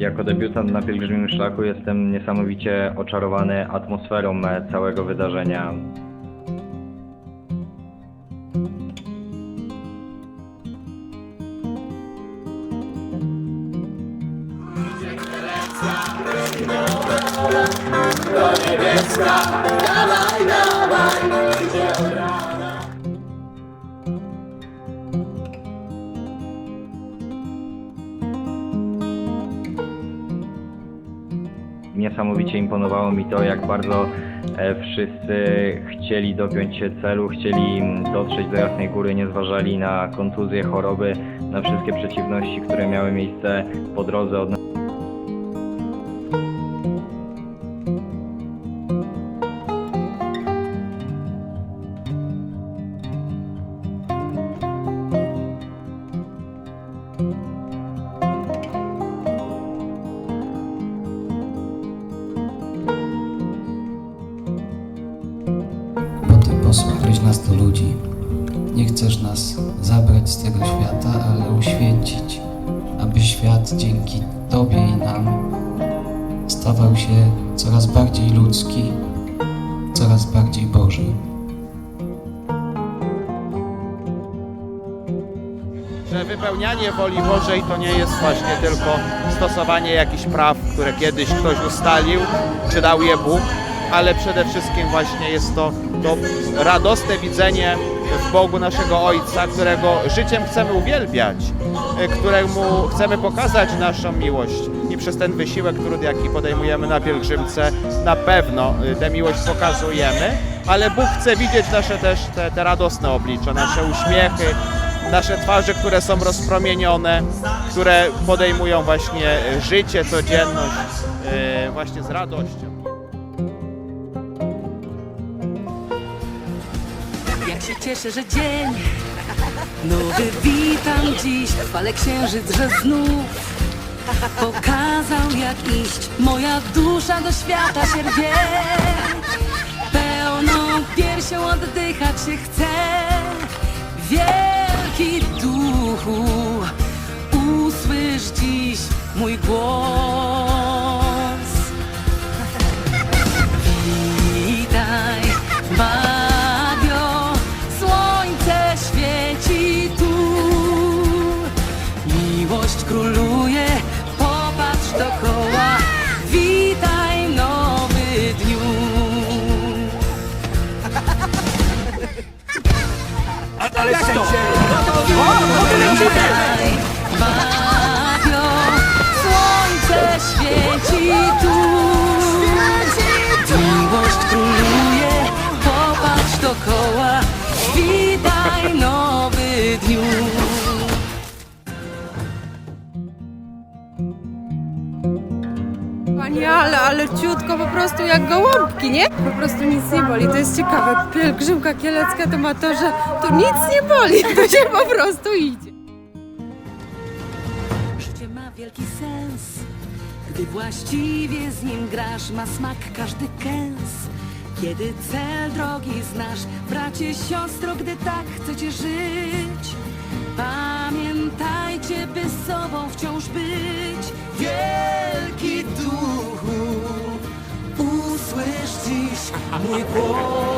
Jako debiutant na pielgrzymim szlaku jestem niesamowicie oczarowany atmosferą całego wydarzenia. Niesamowicie imponowało mi to, jak bardzo e, wszyscy chcieli dopiąć się celu, chcieli dotrzeć do Jasnej Góry, nie zważali na kontuzje, choroby, na wszystkie przeciwności, które miały miejsce po drodze od posłałeś nas do ludzi. Nie chcesz nas zabrać z tego świata, ale uświęcić, aby świat dzięki Tobie i nam stawał się coraz bardziej ludzki, coraz bardziej Boży. że wypełnianie woli Bożej to nie jest właśnie tylko stosowanie jakichś praw, które kiedyś ktoś ustalił, czy dał je Bóg, ale przede wszystkim właśnie jest to, to radosne widzenie w Bogu naszego Ojca, którego życiem chcemy uwielbiać, y, któremu chcemy pokazać naszą miłość i przez ten wysiłek trud, jaki podejmujemy na pielgrzymce, na pewno y, tę miłość pokazujemy, ale Bóg chce widzieć nasze też te, te radosne oblicze, nasze uśmiechy, nasze twarze, które są rozpromienione, które podejmują właśnie e, życie, codzienność e, właśnie z radością. Jak się cieszę, że dzień nowy witam dziś. Chwalę księżyc, że znów pokazał jak iść. Moja dusza do świata się rwie. Pełną piersią oddychać się chce. Wielki duchu, usłysz dziś mój głos. Króluje, popatrz dokoła. Witaj, nowy dniu. Witaj, Bagio, Pani, ale, ciutko po prostu jak gołąbki, nie? Po prostu nic nie boli. To jest ciekawe. Pielgrzymka kielecka to ma to, że tu nic nie boli. To się po prostu idzie. Życie ma wielki sens, gdy właściwie z nim grasz, ma smak każdy kęs. Kiedy cel drogi znasz, bracie, siostro, gdy tak chcecie żyć, pamiętajcie, Wielki duchu,